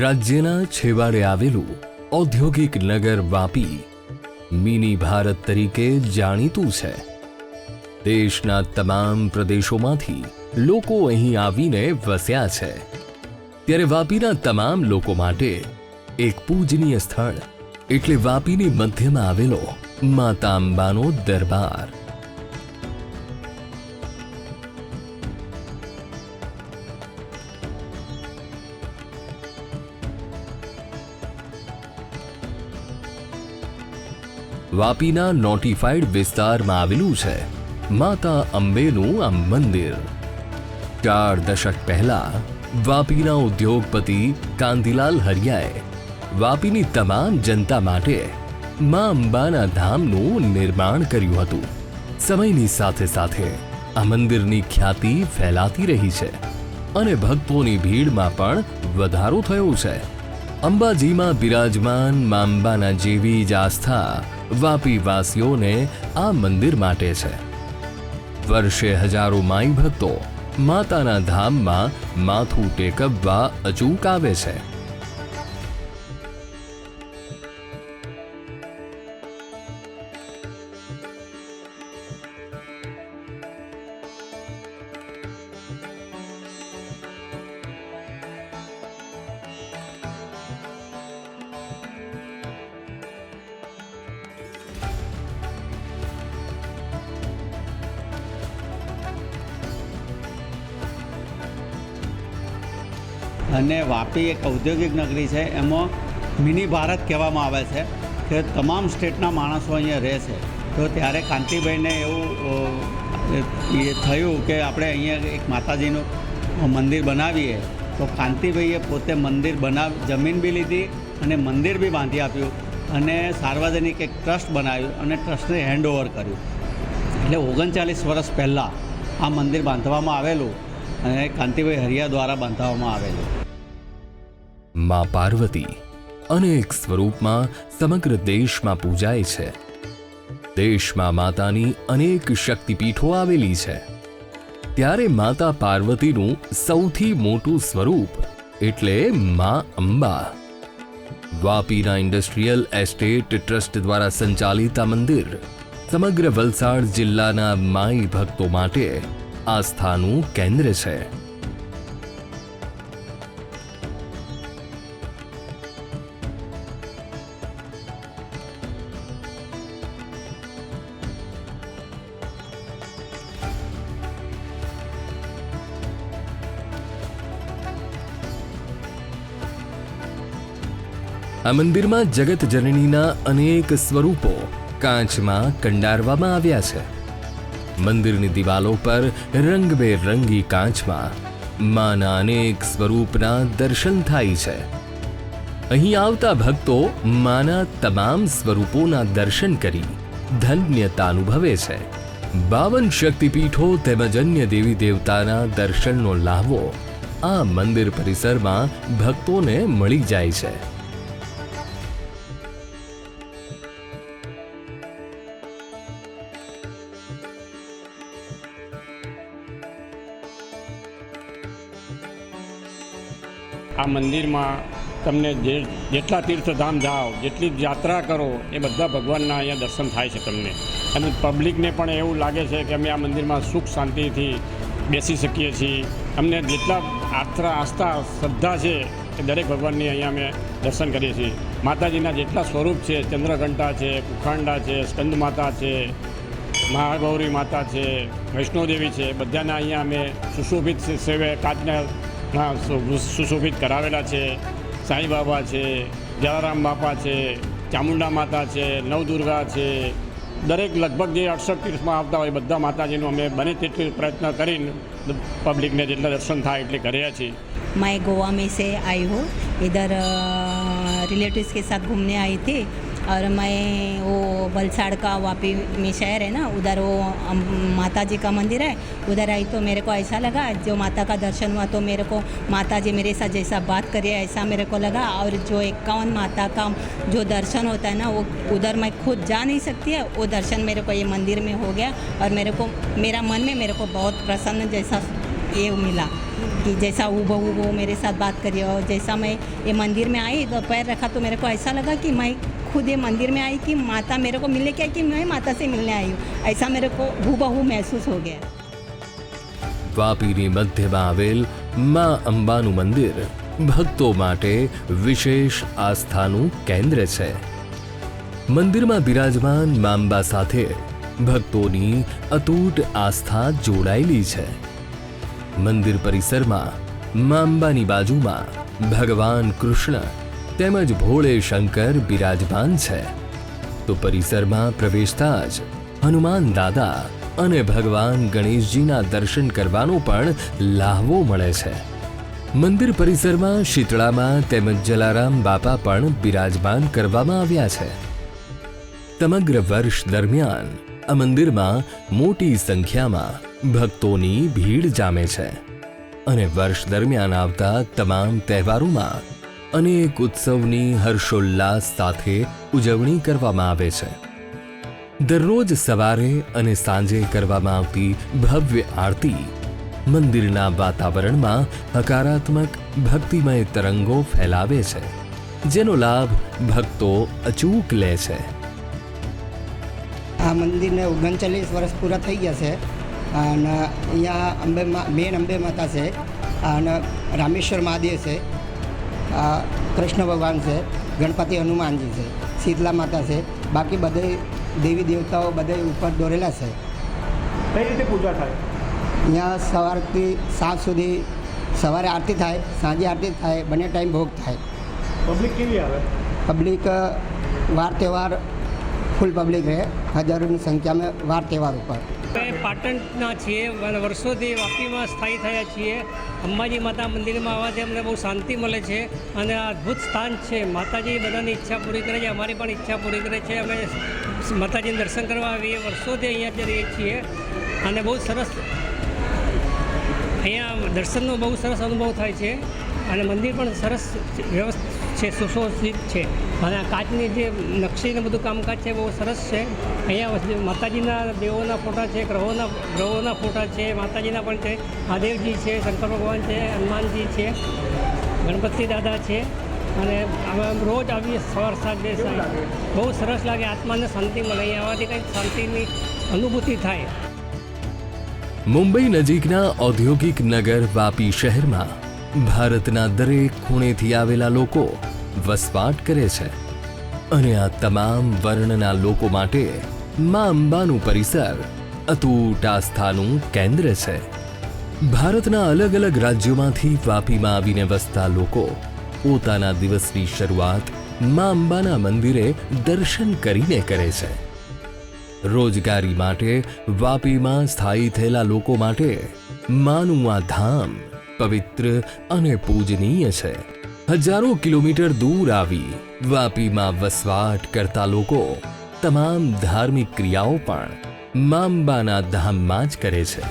રાજ્યના છેવાડે આવેલું ઔદ્યોગિક નગર વાપી મિની ભારત તરીકે જાણીતું છે. દેશના તમામ પ્રદેશોમાંથી લોકો અહીં આવીને વસ્યા છે. ત્યારે વાપીના તમામ લોકો માટે એક પૂજનીય સ્થળ એટલે વાપીની મધ્યમાં આવેલો માતા અંબાનો દરબાર. વાપીના નોટિફાઈડ વિસ્તારમાં આવેલું છે. માતા અંબેનું આ મંદિર. ચાર દશક પહેલા વાપીના ઉદ્યોગપતિ કાંતિલાલ હરિયાએ વાપીની તમામ જનતા માટે મા અંબાના ધામનું નિર્માણ કર્યું હતું. સમયની સાથે સાથે આ મંદિરની ખ્યાતિ ફેલાતી રહી છે અને ભક્તોની ભીડમાં પણ વધારો થયો છે. અંબાજીમાં બિરાજમાન મા અંબાના જેવી જ આસ્થા વાપી વાસીઓને આ મંદિર માટે છે. વર્ષે હજારો માઈ ભક્તો માતાના ધામમાં માથું ટેકવવા અચૂક આવે છે. અને વાપી એક ઔદ્યોગિક નગરી છે, એમાં મિની ભારત કહેવામાં આવે છે કે તમામ સ્ટેટના માણસો અહીંયા રહે છે. તો ત્યારે કાંતિભાઈને એવું એ થયું કે આપણે અહીંયા એક માતાજીનું મંદિર બનાવીએ. તો કાંતિભાઈએ પોતે મંદિર બનાવ, જમીન બી લીધી અને મંદિર બી બાંધી આપ્યું અને સાર્વજનિક એક ટ્રસ્ટ બનાવ્યું અને ટ્રસ્ટને હેન્ડ ઓવર કર્યું. એટલે ઓગણચાલીસ વર્ષ પહેલાં આ મંદિર બાંધવામાં આવેલું અને કાંતિભાઈ હરિયા દ્વારા બાંધવામાં આવેલું. માં પાર્વતી અનેક સ્વરૂપમાં સમગ્ર દેશમાં પૂજાય છે. દેશમાં માતાની અનેક શક્તિપીઠો આવેલી છે. ત્યારે માતા પાર્વતીનું સૌથી મોટું સ્વરૂપ એટલે મા અંબા. વાપીના ઇન્ડસ્ટ્રીયલ એસ્ટેટ ટ્રસ્ટ દ્વારા સંચાલિત આ મંદિર સમગ્ર વલસાડ જિલ્લાના માઈ ભક્તો માટે આસ્થાનું કેન્દ્ર છે. આ મંદિરમાં જગત જનનીના અનેક સ્વરૂપો કાચમાં કંડારવામાં આવ્યા છે. મંદિરની દિવાલો પર રંગબેરંગી કાચમાં માના અનેક સ્વરૂપના દર્શન થાય છે. અહીં આવતા ભક્તો માના તમામ સ્વરૂપોના દર્શન કરી ધન્યતા અનુભવે છે. બાવન શક્તિપીઠો તેમજ અન્ય દેવી દેવતાના દર્શનનો લાહવો આ મંદિર પરિસરમાં ભક્તોને મળી જાય છે. આ મંદિરમાં તમને જે જેટલા તીર્થધામ જાઓ, જેટલી યાત્રા કરો, એ બધા ભગવાનના અહીંયા દર્શન થાય છે તમને. અને પબ્લિકને પણ એવું લાગે છે કે અમે આ મંદિરમાં સુખ શાંતિથી બેસી શકીએ છીએ. અમને જેટલા આસ્થા આસ્થા, શ્રદ્ધા છે, એ દરેક ભગવાનની અહીંયા અમે દર્શન કરીએ છીએ. માતાજીના જેટલા સ્વરૂપ છે, ચંદ્રઘંટા છે કુખાંડા છે, સ્કંદ માતા છે, મહાગૌરી માતા છે, વૈષ્ણોદેવી છે, બધાના અહીંયા અમે સુશોભિત સેવે, કાચના ના સુ- સુશોભિત કરાવેલા છે સાંઈ બાબા છે જલારામ બાપા છે ચામુંડા માતા છે નવદુર્ગા છે દરેક લગભગ જે અડસઠ તીર્થમાં આવતા હોય બધા માતાજીનું અમે બને તેટલું પ્રયત્ન કરીને પબ્લિકને જેટલા દર્શન થાય એટલે કર્યા છીએ मैं गोवा में से आई हूँ इधर रिलेटिव्स के साथ घूमने आई थी और मैं वो वलसाड़ का वापी में शहर है ना, उधर वो माता जी का मंदिर है, उधर आई तो मेरे को ऐसा लगा, जो माता का दर्शन हुआ तो मेरे को माता जी मेरे साथ जैसा बात करिए ऐसा मेरे को लगा। और जो इक्यावन माता का जो दर्शन होता है ना, वो उधर मैं खुद जा नहीं सकती है, वो दर्शन मेरे को ये मंदिर में हो गया। और मेरे को, मेरा मन में मेरे को बहुत प्रसन्न जैसा ये मिला, कि जैसा बहू वो मेरे साथ बात करिए और जैसा मैं ये मंदिर में आई तो पैर रखा तो मेरे को ऐसा लगा कि मैं खुद ये मंदिर में आई कि माता मेरे को मिलने क्या कि मैं माता से मिलने आई हूँ ऐसा मेरे को हूबहू महसूस हो गया વાપીની મધ્યમાં આવેલ મા અંબાનું મંદિર ભક્તો માટે વિશેષ આસ્થાનું કેન્દ્ર છે મંદિરમાં બિરાજમાન મા અંબા સાથે ભક્તોની અતૂટ આસ્થા જોડાયેલી છે મંદિર પરિસરમાં મા અંબાની બાજુમાં ભગવાન કૃષ્ણ તેમજ ભોળે શંકર બિરાજમાન છે. તો પરિસરમાં પ્રવેશતા જ હનુમાન દાદા અને ભગવાન ગણેશજીના દર્શન કરવાનો પણ લાહવો મળે છે. મંદિર પરિસરમાં શીતળામાં તેમજ જલારામ બાપા પણ બિરાજમાન કરવામાં આવ્યા છે. સમગ્ર વર્ષ દરમિયાન આ મંદિરમાં મોટી સંખ્યામાં ભક્તોની ભીડ જામે છે. અને વર્ષ દરમિયાન આવતા તમામ તહેવારોમાં અનેક ઉત્સવની હર્ષોલ્લાસ સાથે ઉજવણી કરવામાં આવે છે. દરરોજ સવારે અને સાંજે કરવામાં આવતી ભવ્ય આરતી મંદિરના વાતાવરણમાં હકારાત્મક ભક્તિમય તરંગો ફેલાવે છે, જેનો લાભ ભક્તો અચૂક લે છે. આ મંદિરને ઓગણચાલીસ વર્ષ પૂરા થઈ ગયા છે અને અહીંયા અંબે મેન અંબે માતા છે અને રામેશ્વર મહાદેવ છે. આ કૃષ્ણ ભગવાન છે ગણપતિ હનુમાનજી છે શીતલા માતા છે બાકી બધે દેવી દેવતાઓ બધે ઉપર દોરેલા છે. કઈ રીતે પૂજા થાય? અહીંયા સવારથી સાંજ સુધી સવારે આરતી થાય સાંજે આરતી થાય બંને ટાઈમ ભોગ થાય. પબ્લિક કેવી આવે? પબ્લિક વાર તહેવાર ફૂલ પબ્લિક રહે હજારોની સંખ્યામાં વાર તહેવાર ઉપર. અમે પાટણના છીએ વર્ષોથી વાપીમાં સ્થાયી થયા છીએ. અંબાજી માતા મંદિરમાં આવવાથી અમને બહુ શાંતિ મળે છે અને અદ્ભુત સ્થાન છે. માતાજી બધાની ઈચ્છા પૂરી કરે છે, અમારી પણ ઈચ્છા પૂરી કરે છે. અમે માતાજીને દર્શન કરવા આવીએ, વર્ષોથી અહીંયા જ રહીએ છીએ અને બહુ સરસ અહીંયા દર્શનનો બહુ સરસ અનુભવ થાય છે અને મંદિર પણ સરસ વ્યવસ્થિત છે સુશોભિત છે. અને આ કાચની જે નકશીને બધું કામકાજ છે, બહુ સરસ છે. અહીંયા માતાજીના દેવોના ફોટા છે, ગ્રહોના ગ્રહોના ફોટા છે, માતાજીના પણ છે. મહાદેવજી છે, શંકર ભગવાન છે, હનુમાનજી છે, ગણપતિ દાદા છે. અને રોજ આવીએ સવાર સાંજ. બહુ સરસ લાગે, આત્માને શાંતિ મળે, અહીંયા આવવાથી કંઈક શાંતિની અનુભૂતિ થાય. મુંબઈ નજીકના ઔદ્યોગિક નગર વાપી શહેરમાં ભારતના દરેક ખૂણેથી આવેલા લોકો વસવાટ કરે છે અને આ તમામ વર્ણના લોકો માટે મા અંબાનું પરિસર અતૂટ આસ્થાનું કેન્દ્ર છે. ભારતના અલગ અલગ રાજ્યોમાંથી વાપીમાં આવીને વસતા લોકો પોતાના દિવસની શરૂઆત મા અંબાના મંદિરે દર્શન કરીને કરે છે. રોજગારી માટે વાપીમાં સ્થાયી થયેલા લોકો માટે માનું આ ધામ પવિત્ર અને પૂજનીય છે. હજારો કિલોમીટર દૂર આવી વાપીમાં વસવાટ કરતા લોકો તમામ ધાર્મિક ક્રિયાઓ પણ માંબાના ધામમાં જ કરે છે.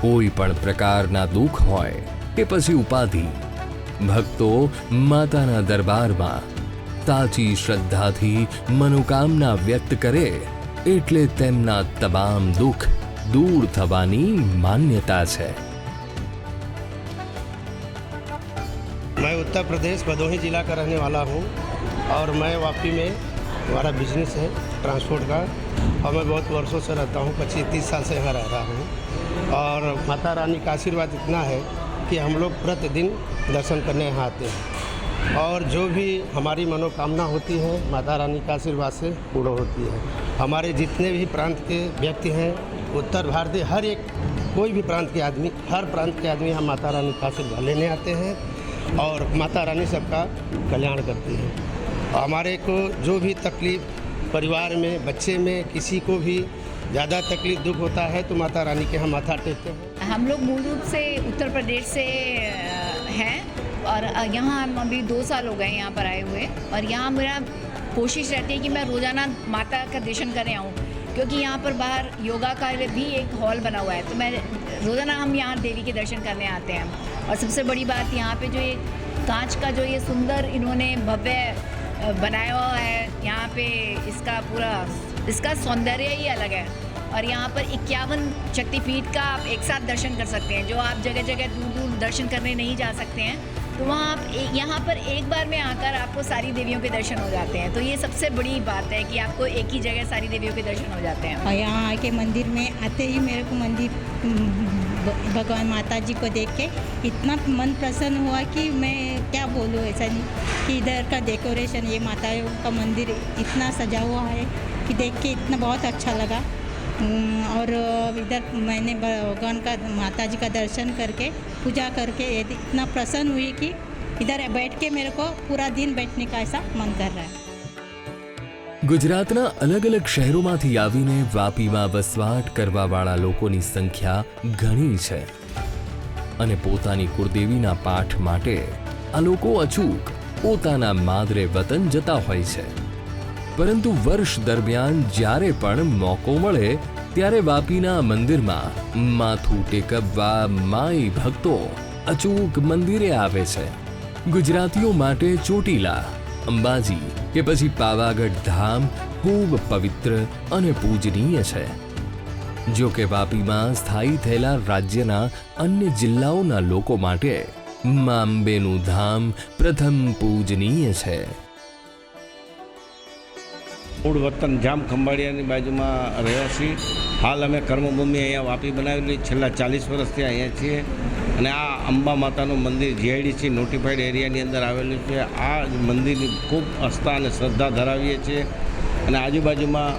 કોઈ પણ પ્રકારના દુઃખ હોય કે પછી ઉપાધિ, ભક્તો માતાના દરબારમાં સાચી શ્રદ્ધાથી મનોકામના વ્યક્ત કરે એટલે તેમના તમામ દુઃખ દૂર થવાની માન્યતા છે. मैं उत्तर प्रदेश भदोही जिला का रहने वाला हूँ और मैं वापी में हमारा बिज़नेस है ट्रांसपोर्ट का और मैं बहुत वर्षों से रहता हूँ, पच्चीस, तीस साल से यहाँ रह रहा हूँ। और माता रानी का आशीर्वाद इतना है कि हम लोग प्रतिदिन दर्शन करने यहाँ आते हैं। और जो भी हमारी मनोकामना होती है, माता रानी का आशीर्वाद से पूर्ण होती है। हमारे जितने भी प्रांत के व्यक्ति हैं, उत्तर भारतीय हर एक, कोई भी प्रांत के आदमी, हर प्रांत के आदमी यहाँ माता रानी का आशीर्वाद लेने आते हैं। और माता रानी सबका कल्याण करती है। हमारे को जो भी तकलीफ़ परिवार में, बच्चे में, किसी को भी ज़्यादा तकलीफ़, दुख होता है तो माता रानी के हम माथा टेकते हैं। हम लोग मूल रूप से उत्तर प्रदेश से हैं और यहाँ हम अभी दो साल हो गए यहाँ पर आए हुए और यहाँ मेरा कोशिश रहती है कि मैं रोज़ाना माता का दर्शन करने आऊँ, क्योंकि यहाँ पर बाहर योगा का भी एक हॉल बना हुआ है। तो मैं रोज़ाना हम यहाँ देवी के दर्शन करने आते हैं। और सबसे बड़ी बात यहाँ पे जो ये कांच का जो ये सुंदर इन्होंने भव्य बनाया हुआ है, यहाँ पे इसका पूरा, इसका सौंदर्य ही अलग है। और यहाँ पर इक्यावन शक्तिपीठ का आप एक साथ दर्शन कर सकते हैं, जो आप जगह जगह दूर दूर दर्शन करने नहीं जा सकते हैं। तो वहाँ आप यहाँ पर एक बार में आकर आपको सारी देवियों के दर्शन हो जाते हैं। तो ये सबसे बड़ी बात है कि आपको एक ही जगह सारी देवियों के दर्शन हो जाते हैं। और यहाँ आके मंदिर में आते ही मेरे को मंदिर भगवान माता जी को देख के इतना मन प्रसन्न हुआ कि मैं क्या बोलूँ ऐसा नहीं कि इधर का डेकोरेशन, ये माता का मंदिर इतना सजा हुआ है कि देख के इतना बहुत अच्छा लगा। और इधर मैंने भगवान का, माता जी का दर्शन करके, पूजा करके इतना प्रसन्न हुई कि इधर बैठ के मेरे को पूरा दिन बैठने का ऐसा मन कर रहा है। ગુજરાતના અલગ અલગ શહેરોમાંથી આવીને વાપીમાં વસવાટ કરવાવાળા લોકોની સંખ્યા ઘણી છે અને પોતાની કુળદેવીના પાઠ માટે આ લોકો અચૂક પોતાના માદરે વતન જતા હોય છે. પરંતુ વર્ષ દરમિયાન જ્યારે પણ મોકો મળે, ત્યારે વાપીના મંદિરમાં માથું ટેકવવા માઈ ભક્તો અચૂક મંદિરે આવે છે. ગુજરાતીઓ માટે ચોટીલા અંબાજી, કે પછી પાવાગઢ ધામ ખૂબ પવિત્ર અને પૂજનીય છે. જો કે વાપીમાં સ્થાયી થયેલા રાજ્યના અન્ય જિલ્લાઓના લોકો માટે માંબેનું ધામ પ્રથમ પૂજનીય છે. મૂળ વતન જામ ખંભાળિયાની બાજુમાં રહેવાસી. હાલ અમે કર્મભૂમિ અહીંયા વાપી બનાવેલી, છેલ્લા ચાલીસ વર્ષથી અહીંયા છીએ. અને આ અંબા માતાનું મંદિર જીઆઈડીસી નોટિફાઈડ એરિયાની અંદર આવેલું છે. આ મંદિરની ખૂબ આસ્થા અને શ્રદ્ધા ધરાવીએ છીએ. અને આજુબાજુમાં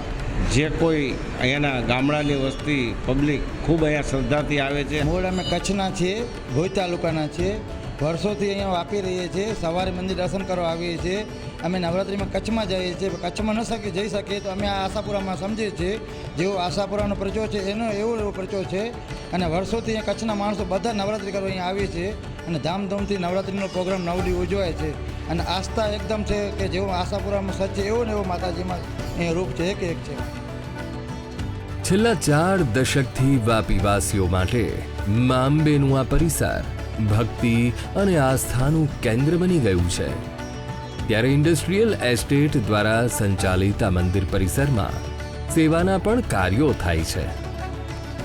જે કોઈ અહીંયાના ગામડાની વસ્તી પબ્લિક ખૂબ અહીંયા શ્રદ્ધાથી આવે છે. મૂળ અમે કચ્છના છીએ, ભોઈ તાલુકાના છીએ. વર્ષોથી અહીંયા વાપી રહીએ છીએ, સવારે મંદિર દર્શન કરવા આવીએ છીએ. અમે નવરાત્રિમાં કચ્છમાં જઈએ છીએ કચ્છમાં ન શકીએ જઈ શકીએ તો અમે આ આશાપુરામાં સમજીએ છીએ. જેવો આશાપુરાનો પ્રચો છે, એનો એવો એવો પ્રચો છે અને વર્ષોથી અહીંયા કચ્છના માણસો બધા નવરાત્રિ કરવા અહીંયા આવે છે અને ધામધૂમથી નવરાત્રિનો પ્રોગ્રામ નવડી ઉજવાય છે. અને આસ્થા એકદમ છે કે જેવો આશાપુરામાં સચ્ચે એવો ને એવો માતાજીમાં અહીંયા રૂપ છે, એક એક છે. છેલ્લા ચાર દશકથી વાપીવાસીઓ માટે મા આ પરિસર ભક્તિ અને આસ્થાનું કેન્દ્ર બની ગયું છે. ત્યારે ઇન્ડસ્ટ્રીયલ એસ્ટેટ દ્વારા સંચાલિત આ મંદિર પરિસરમાં સેવાના પણ કાર્યો થાય છે.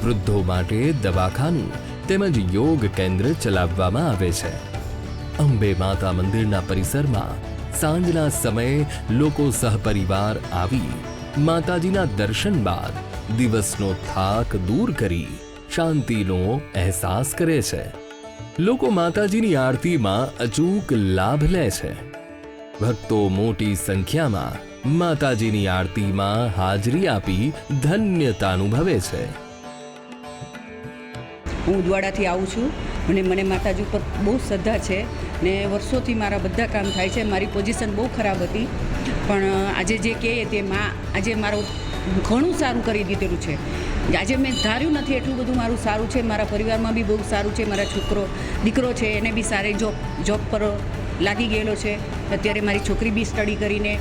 વૃદ્ધો માટે દવાખાનું તેમજ યોગ કેન્દ્ર ચલાવવામાં આવે છે. અંબે માતા મંદિરના પરિસરમાં સાંજના સમયે લોકો સહપરિવાર આવી માતાજીના દર્શન બાદ દિવસનો થાક દૂર કરી શાંતિનો અહેસાસ કરે છે. લોકો માતાજીની આરતીમાં અચૂક લાભ લે છે. ભક્તો મોટી સંખ્યામાં માતાજીની આરતીમાં હાજરી આપી ધન્યતા અનુભવે છે. હું ઉદવાડાથી આવું છું અને મને માતાજી ઉપર બહુ શ્રદ્ધા છે ને વર્ષોથી મારા બધા કામ થાય છે. મારી પોઝિશન બહુ ખરાબ હતી. પણ આજે જે કહે તે માં આજે મારું ઘણું સારું કરી દીધેલું છે. આજે મેં ધાર્યું નથી એટલું બધું મારું સારું છે. મારા પરિવારમાં બી બહુ સારું છે. મારા છોકરો, દીકરો છે, એને બી સારી જોબ જોબ પર લાગી ગયેલો છે. અત્યારે મારી છોકરી બી સ્ટડી કરીને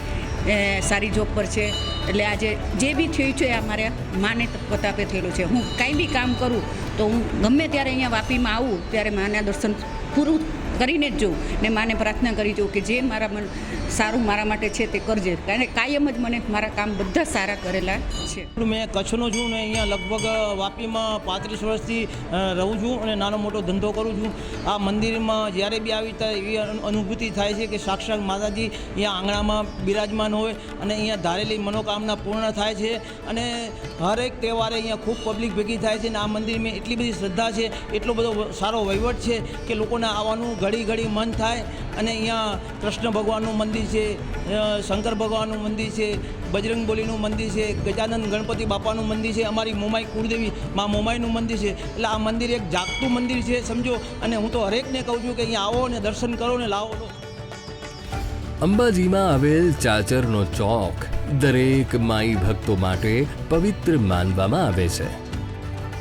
સારી જોબ પર છે. એટલે આજે જે બી થયું છે આ મારા માને પ્રતાપે થયેલું છે. હું કાંઈ બી કામ કરું તો હું ગમે ત્યારે અહીંયા વાપીમાં આવું, ત્યારે માના દર્શન પૂરું કરીને જ જોઉં ને માને પ્રાર્થના કરી જોઉં કે જે મારા મન, સારું મારા માટે છે તે કરજે. કારણ કાયમ જ મને મારા કામ બધા સારા કરેલા છે. મેં કચ્છનો છું ને અહીંયા લગભગ વાપીમાં પાંત્રીસ વર્ષથી રહું છું અને નાનો મોટો ધંધો કરું છું. આ મંદિરમાં જ્યારે બી આવી ત્યારે એવી અનુભૂતિ થાય છે કે સાક્ષાત માતાજી અહીંયા આંગણામાં બિરાજમાન હોય અને અહીંયા ધારેલી મનોકામના પૂર્ણ થાય છે અને હરેક તહેવારે અહીંયા ખૂબ પબ્લિક ભેગી થાય છે અને આ મંદિરમાં એટલી બધી શ્રદ્ધા છે, એટલો બધો સારો વહીવટ છે કે લોકોને આવવાનું ઘડી ઘડી મન થાય અને અહીંયા કૃષ્ણ ભગવાનનું મંદિર છે શંકર ભગવાનનું મંદિર છે, બજરંગ બોલીનું મંદિર છે ગજાનંદ ગણપતિ બાપાનું મંદિર છે, અમારી મોમાઈ કુળદેવી મા મોમાઈનું મંદિર છે. એટલે આ મંદિર એક જાગતું મંદિર છે સમજો અને હું તો હરેકને કહું છું કે અહીંયા આવો ને દર્શન કરો ને લાવો અંબાજીમાં આવેલ ચાચરનો ચોક દરેક માઈ ભક્તો માટે પવિત્ર માનવામાં આવે છે.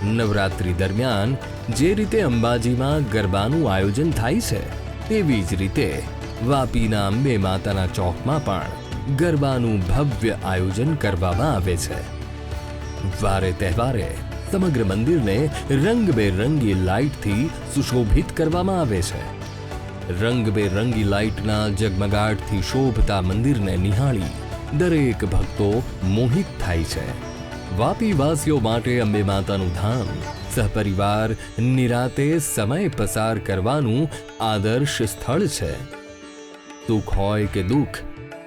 નવરાત્રિ દરમિયાન જે રીતે અંબાજીમાં ગરબાનું આયોજન થાય છે, તેવી જ રીતે વાપીના અંબે માતાના ચોકમાં પણ ગરબાનું ભવ્ય આયોજન કરવામાં આવે છે. વારે તહેવારે સમગ્ર મંદિરને રંગબેરંગી લાઇટથી સુશોભિત કરવામાં આવે છે. રંગબેરંગી લાઇટના જગમગાટથી શોભતા મંદિરને નિહાળી દરેક ભક્તો મોહિત થાય છે. વાપીવાસીઓ માટે અંબે માતાનું ધામ. સહપરિવાર નિરાતે સમય પસાર કરવાનું આદર્શ સ્થળ છે. સુખ હોય કે દુઃખ,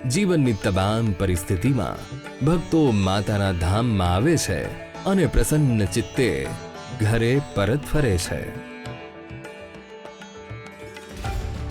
જીવનની તમામ પરિસ્થિતિમાં ભક્તો માતાના ધામમાં આવે છે અને પ્રસન્ન ચિત્તે ઘરે પરત ફરે છે.